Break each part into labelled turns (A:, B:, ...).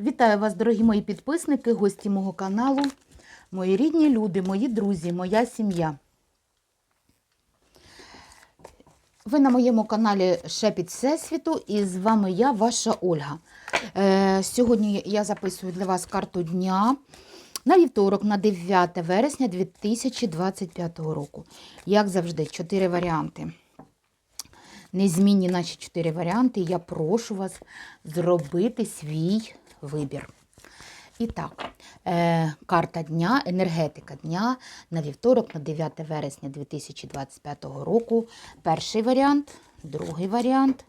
A: Вітаю вас, дорогі мої підписники, гості мого каналу, мої рідні люди, мої друзі, моя сім'я. Ви на моєму каналі Шепіт Всесвіту і з вами я, ваша Ольга. Е, сьогодні я записую для вас карту дня на вівторок, на 9 вересня 2025 року. Як завжди, чотири варіанти. Незмінні наші чотири варіанти. Я прошу вас зробити свій вибір. І так, е, карта дня, енергетика дня на вівторок, на 9 вересня 2025 року. Перший варіант, другий варіант,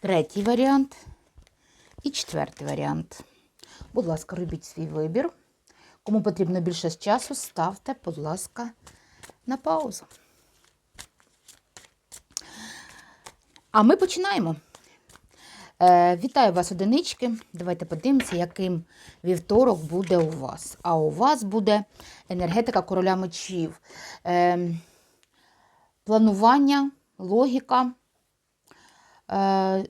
A: третій варіант і четвертий варіант. Будь ласка, робіть свій вибір. Кому потрібно більше часу, ставте, будь ласка, на паузу. А ми починаємо. Е, вітаю вас, одинички. Давайте подивимося, яким вівторок буде у вас. А у вас буде енергетика короля мечів. Е, планування, логіка, е,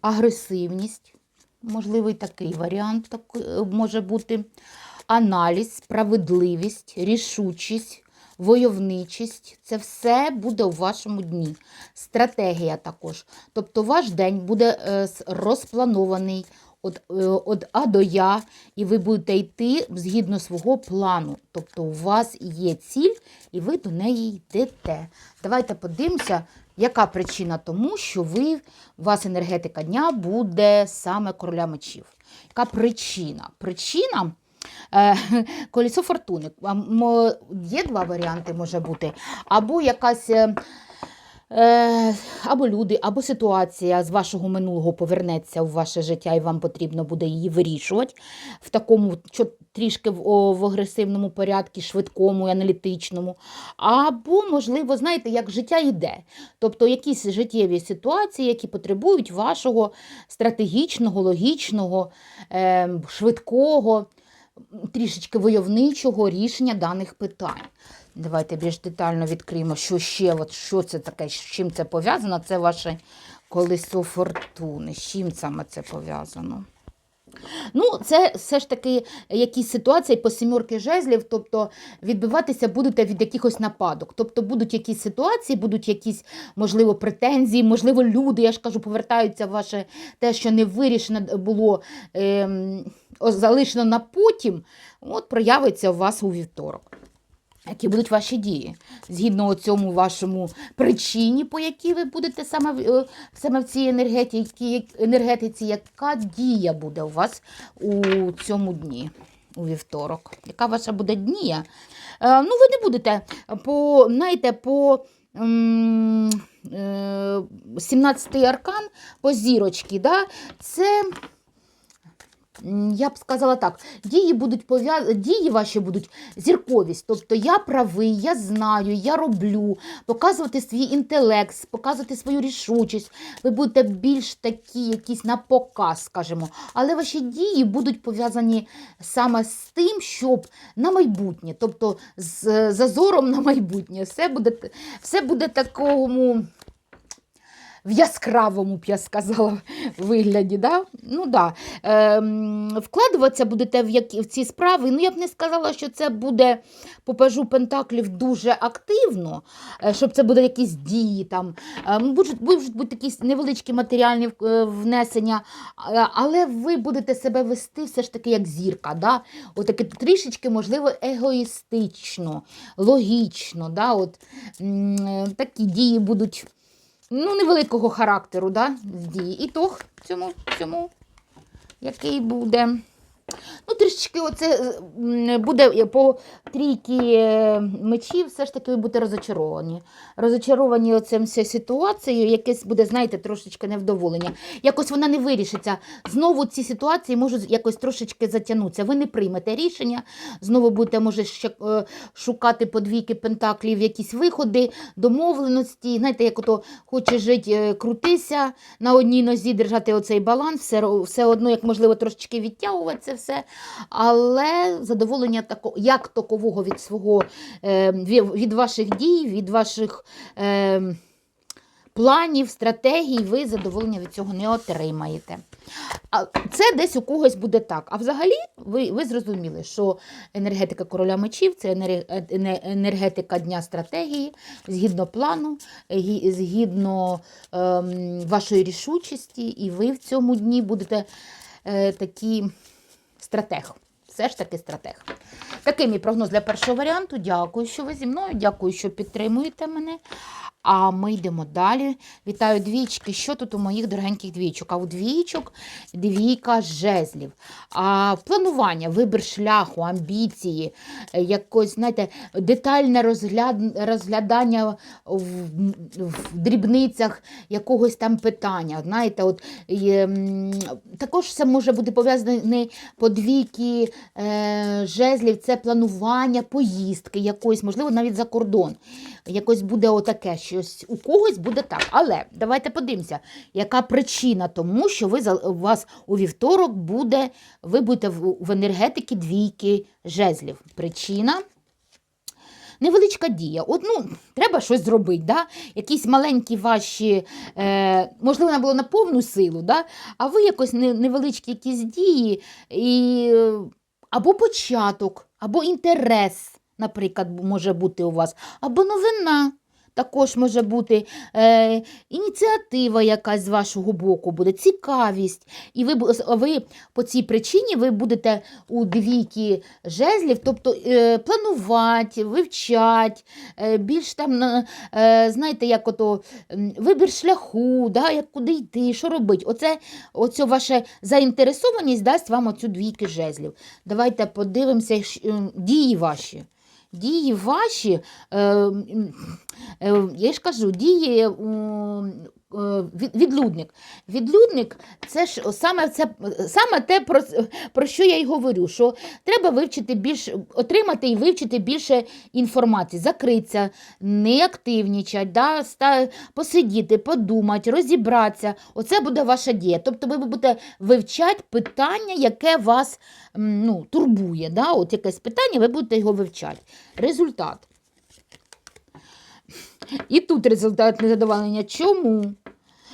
A: агресивність. Можливий такий варіант так, е, може бути. Аналіз, справедливість, рішучість, войовничість це все буде у вашому дні. Стратегія також. Тобто ваш день буде е, розпланований від, від А до Я, і ви будете йти згідно свого плану. Тобто у вас є ціль, і ви до неї йдете. Давайте подивимося, яка причина тому, що ви, у вас енергетика дня буде саме короля мечів. Яка причина? Причина. Е, Колесо фортуни. Є два варіанти, може бути. Або якась. е, е, Або люди, або ситуація з вашого минулого повернеться в ваше життя, і вам потрібно буде її вирішувати в такому чо- трішки в, агресивному порядку, швидкому, і аналітичному. Або, можливо, знаєте, як життя йде. Тобто якісь життєві ситуації, які потребують вашого стратегічного, логічного, е, швидкого трішечки войовничого рішення даних питань. Давайте більш детально відкриємо, що ще, от, що це таке, з чим це пов'язано. Це ваше колесо фортуни. З чим саме це пов'язано? Ну, це все ж таки якісь ситуації по сімерки жезлів, тобто відбиватися будете від якихось нападок. Тобто будуть якісь ситуації, будуть якісь, можливо, претензії, можливо, люди, я ж кажу, повертаються ваше те, що не вирішено було, о, залишено на потім, от проявиться у вас у вівторок. Які будуть ваші дії згідно цьому вашому причині, по якій ви будете саме, в- е, саме в цій енергетиці, енергетиці, яка дія буде у вас у цьому дні, у вівторок? Яка ваша буде дія? Е, ну, ви не будете по, знаєте, по е, 17-й аркан по зірочці, да? це. Я б сказала так, дії будуть пов'яз... дії ваші будуть зірковість. Тобто я правий, я знаю, я роблю, показувати свій інтелект, показувати свою рішучість. Ви будете більш такі, якісь на показ, скажімо. Але ваші дії будуть пов'язані саме з тим, щоб на майбутнє, тобто з зазором на майбутнє. Все буде, все буде такому в яскравому, б я сказала, вигляді. Да? Ну, да. Ем, вкладуватися будете в, які, в ці справи. Ну, я б не сказала, що це буде по пажу Пентаклів дуже активно, е, щоб це буде якісь дії. Там. Ем, Будуть, будуть бути якісь невеличкі матеріальні е, внесення, е, але ви будете себе вести все ж таки як зірка. Да? Отаке трішечки, можливо, егоїстично, логічно. Да? От, е, такі дії будуть ну, невеликого характеру, да, з дії. тох цьому, цьому, який буде. Ну, трішечки оце буде по трійки е, мечів, все ж таки ви будете розочаровані. Розочаровані оцим ситуацією, якесь буде, знаєте, трошечки невдоволення. Якось вона не вирішиться. Знову ці ситуації можуть якось трошечки затягнутися. Ви не приймете рішення, знову будете, може, е, шукати по двійки пентаклів якісь виходи, домовленості. Знаєте, як ото хоче жити, е, крутися на одній нозі, держати оцей баланс, все, все одно, як можливо, трошечки відтягувати це все. Але задоволення тако, як такового від свого, е, від ваших дій, від ваших. Е, планів, стратегій, ви задоволення від цього не отримаєте. Це десь у когось буде так. А взагалі, ви, ви зрозуміли, що енергетика короля мечів це енер- ене- енергетика дня стратегії, згідно плану, згідно ем, вашої рішучості, і ви в цьому дні будете е, такі стратег. Все ж таки стратег. Такий мій прогноз для першого варіанту. Дякую, що ви зі мною. Дякую, що підтримуєте мене. А ми йдемо далі. Вітаю двічки. Що тут у моїх дорогеньких двічок? А у двічок двійка жезлів. А планування, вибір шляху, амбіції, е, якось, знаєте, детальне розгляд, розглядання в, в дрібницях якогось там питання. Знаєте, от, є, також це може бути пов'язане по двійки е, жезлів, це планування поїздки якоїсь, можливо, навіть за кордон. Якось буде отаке щось. У когось буде так. Але давайте подивимося, яка причина тому, що ви у вас у вівторок буде, ви будете в, енергетики двійки жезлів. Причина. Невеличка дія. От, ну, треба щось зробити, да? якісь маленькі ваші, е, можливо, вона була на повну силу, да? а ви якось не, невеличкі якісь дії, і, або початок, або інтерес, наприклад, може бути у вас, або новина. Також може бути е, ініціатива якась з вашого боку буде, цікавість. І ви, ви по цій причині ви будете у двійки жезлів, тобто е, планувати, вивчати, е, більш там, е, знаєте, як ото вибір шляху, да, як куди йти, що робити. Оце, оця ваша заінтересованість дасть вам оцю двійки жезлів. Давайте подивимося дії ваші. Дії ваші, е, е, я ж кажу, дії відлюдник. Відлюдник це ж саме, це, саме те, про, про що я й говорю, що треба вивчити більш, отримати і вивчити більше інформації, закритися, не активнічати, да, посидіти, подумати, розібратися. Оце буде ваша дія. Тобто ви будете вивчати питання, яке вас ну, турбує. Да? От якесь питання, ви будете його вивчати. Результат. І тут результат незадоволення. Чому?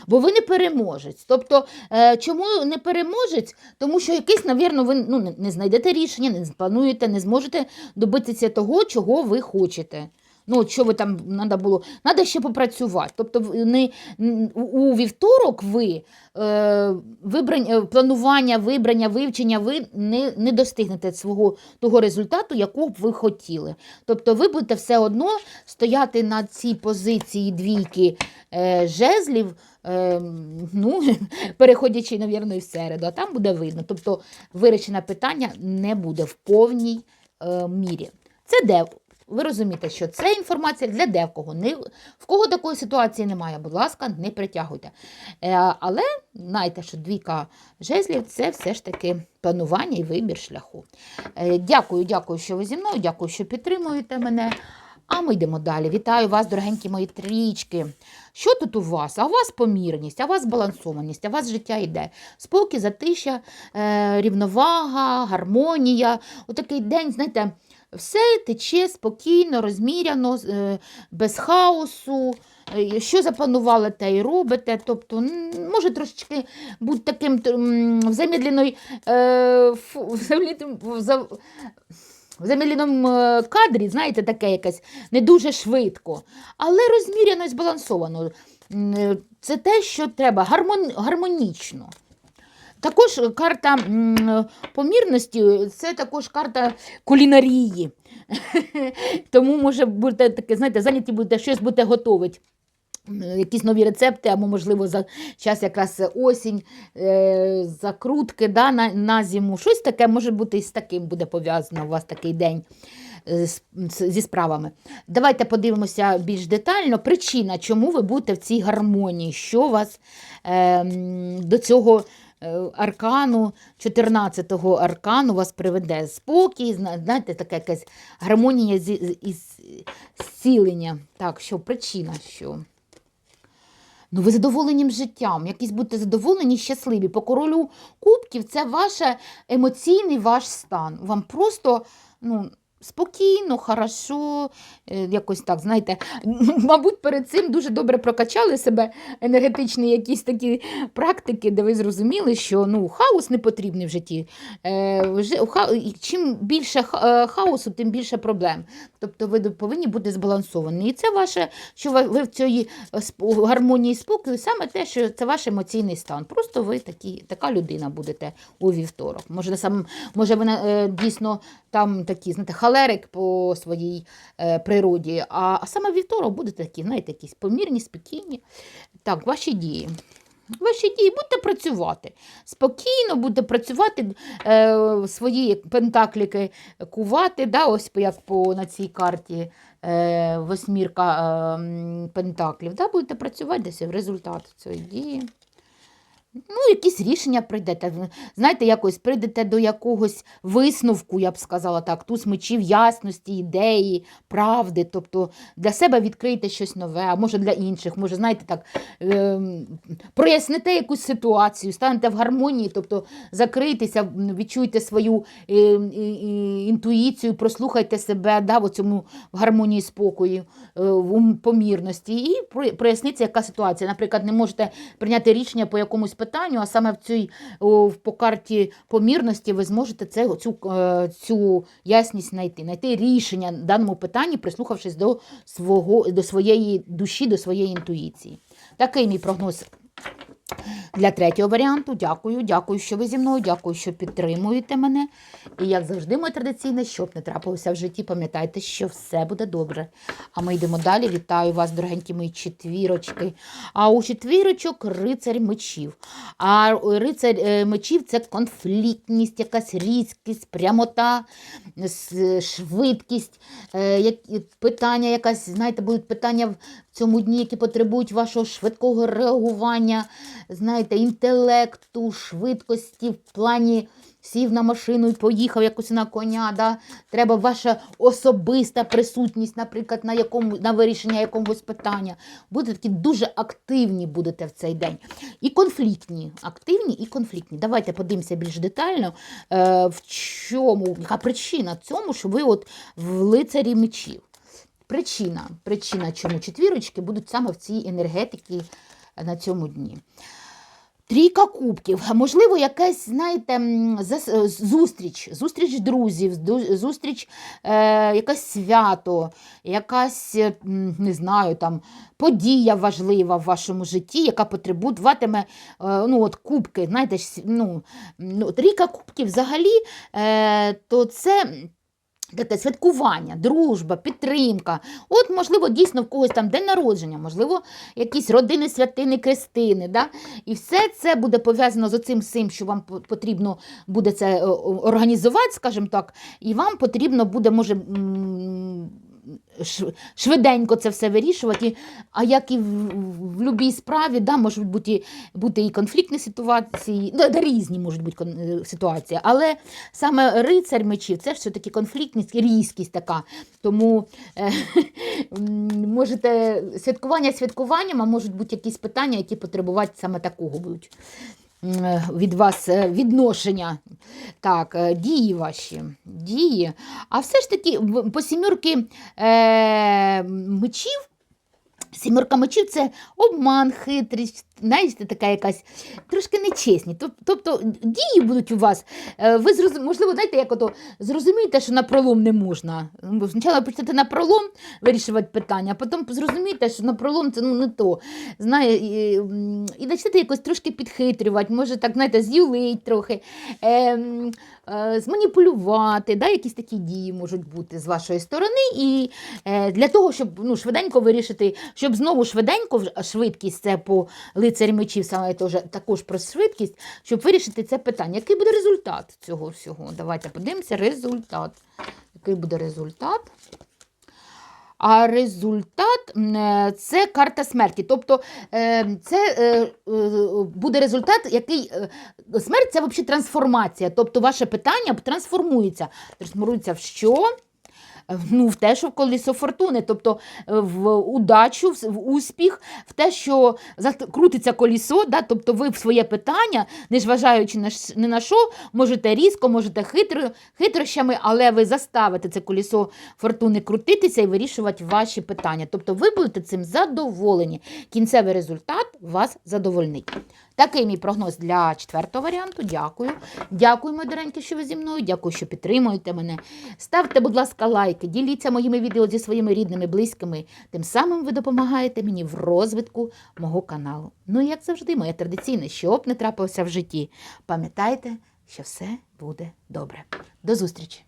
A: Бо ви не переможець. Тобто, е, чому не переможець? Тому що якийсь, навірно, ви ну, не- не знайдете рішення, не плануєте, не зможете добитися того, чого ви хочете. Ну, що ви там треба було, треба ще попрацювати. Тобто, не, у- вівторок ви е, вибрання, планування, вибрання, вивчення, ви не, не достигнете свого того результату, якого б ви хотіли. Тобто, ви будете все одно стояти на цій позиції двійки е, жезлів, е, ну, переходячи, навірно, і в середу, а там буде видно. Тобто, вирішення питання не буде в повній е, мірі. Це де? Ви розумієте, що це інформація для декого. В кого такої ситуації немає, будь ласка, не притягуйте. Е, але знайте, що двійка жезлів це все ж таки планування і вибір шляху. Е, дякую, дякую, що ви зі мною, дякую, що підтримуєте мене. А ми йдемо далі. Вітаю вас, дорогенькі мої трічки. Що тут у вас? А у вас помірність, а у вас збалансованість, а у вас життя йде. Спокій, затища, е, рівновага, гармонія. Отакий день, знаєте, все тече спокійно, розміряно, е, без хаосу. Е, Що запланували, те і робите. Тобто, може трошечки бути таким е, в замедлен- в за- в замедленому кадрі, знаєте, таке якесь не дуже швидко, але розміряно і збалансовано. Це те, що треба, гармонічно. Також карта помірності це також карта кулінарії. Тому може бути таке, знаєте, зайняті будете щось будете готувати. Якісь нові рецепти, або, можливо, за час якраз осінь, е, закрутки да, на, на зиму. Щось таке може бути і з таким буде пов'язано у вас такий день е, зі справами. Давайте подивимося більш детально. Причина, чому ви будете в цій гармонії, що вас е, до цього аркану, 14-го аркану вас приведе спокій, знаєте, така якась гармонія із зцілення. Так, що причина, що? Ну, ви задоволенням життям, якісь будете задоволені, щасливі. По королю кубків це ваш емоційний ваш стан. Вам просто, ну, спокійно, хорошо, е, якось так, знаєте, мабуть, перед цим дуже добре прокачали себе енергетичні якісь такі практики, де ви зрозуміли, що ну, хаос не потрібний в житті. Е, чим більше е, хаосу, тим більше проблем. Тобто ви повинні бути збалансовані. І це ваше, що ви, в цій гармонії спокою, саме те, що це ваш емоційний стан. Просто ви такі, така людина будете у вівторок. Може, сам, може е, дійсно там такі, знаєте, халерик по своїй е, природі, а, а саме вівторок будете такі, знаєте, якісь помірні, спокійні. Так, ваші дії. Ваші дії, будете працювати. Спокійно будете працювати, е, свої пентакліки кувати, да, ось як по на цій карті е, восьмірка е, пентаклів. Да, будете працювати десь в результат цієї дії. Ну, якісь рішення прийдете. Знаєте, якось прийдете до якогось висновку, я б сказала так, туз мечів ясності, ідеї, правди. Тобто для себе відкриєте щось нове, а може для інших, може, знаєте, так, ем, проясните якусь ситуацію, станете в гармонії, тобто закрийтеся, відчуйте свою е, і- інтуїцію, прослухайте себе да, в цьому гармонії спокою, е, в помірності і про- проясниться, яка ситуація. Наприклад, не можете прийняти рішення по якомусь питанню, а саме в цій в- по карті помірності ви зможете це, цю, е, цю ясність знайти, знайти рішення в даному питанні, прислухавшись до, свого, до своєї душі, до своєї інтуїції. Такий мій прогноз для третього варіанту. Дякую, дякую, що ви зі мною, дякую, що підтримуєте мене. І як завжди, моє традиційне, щоб не трапилося в житті, пам'ятайте, що все буде добре. А ми йдемо далі. Вітаю вас, дорогенькі мої четвірочки. А у четвірочок рицарь мечів. А рицарь е, мечів це конфліктність, якась різкість, прямота, швидкість, е, питання, якась, знаєте, будуть питання в цьому дні, які потребують вашого швидкого реагування, знаєте, інтелекту, швидкості в плані. Сів на машину і поїхав якось на коня. Да? Треба ваша особиста присутність, наприклад, на якому на вирішення якогось питання. Будете такі дуже активні будете в цей день. І конфліктні. Активні і конфліктні. Давайте подивимося більш детально, е, в чому, яка причина цьому, що ви от в лицарі мечів. Причина, причина, чому четвірочки будуть саме в цій енергетиці на цьому дні. Трійка кубків, можливо, якась, знаєте, е, зустріч, зустріч друзів, зустріч, е, якесь свято, якась, е, не знаю, там, подія важлива в вашому житті, яка потребуватиме е, ну, от, кубки. Знаєте, ну, ну, трійка кубків взагалі, е, то це. Таке святкування, дружба, підтримка. От, можливо, дійсно в когось там день народження, можливо, якісь родини, святини, крестини. Да? І все це буде пов'язано з цим всім, що вам потрібно буде це е, організувати, скажімо так, і вам потрібно буде, може. Швиденько це все вирішувати, а як і в, в, в будь-якій справі, да, можуть бути, бути і конфліктні ситуації, да, да, різні можуть бути е, ситуації, але саме рицарь мечів це все-таки конфліктність, різкість така. Тому е, можете святкування святкуванням, а можуть бути якісь питання, які потребувати саме такого будуть від вас е, відношення. Так, е, дії ваші. Дії. А все ж таки, по сімірки е, мечів. Сімерка мечів це обман, хитрість, знаєте, така якась трошки нечесні. Тобто дії будуть у вас. е, Ви зрозум... можливо, знаєте, як ото зрозумієте, що на пролом не можна. Спочатку почнете на пролом вирішувати питання, а потім зрозумієте, що на пролом це ну, не то. Знає, і, і почнете якось трошки підхитрювати, може так, знаєте, з'юлить трохи, е, е, зманіпулювати. Да? Якісь такі дії можуть бути з вашої сторони. І е, для того, щоб ну, швиденько вирішити, щоб знову швиденько, швидкість це по лицарі мечів, саме також про швидкість, щоб вирішити це питання. Який буде результат цього всього? Давайте подивимося результат. Який буде результат? А результат е, це карта смерті. Тобто е, це е, буде результат, який смерть це взагалі трансформація. Тобто ваше питання трансформується. Трансформується в що? Е, ну, в те, що в колесо фортуни, тобто е, в удачу, в, успіх, в те, що крутиться колесо, да, тобто ви в своє питання, не зважаючи ні на що, можете різко, можете хитро, хитрощами, але ви заставите це колесо фортуни крутитися і вирішувати ваші питання. Тобто ви будете цим задоволені. Кінцевий результат вас задовольнить. Такий мій прогноз для четвертого варіанту. Дякую. Дякую, мої доренькі, що ви зі мною. Дякую, що підтримуєте мене. Ставте, будь ласка, лайки, діліться моїми відео зі своїми рідними, близькими. Тим самим ви допомагаєте мені в розвитку мого каналу. Ну і як завжди, моє традиційне, що б не трапилося в житті. Пам'ятайте, що все буде добре. До зустрічі!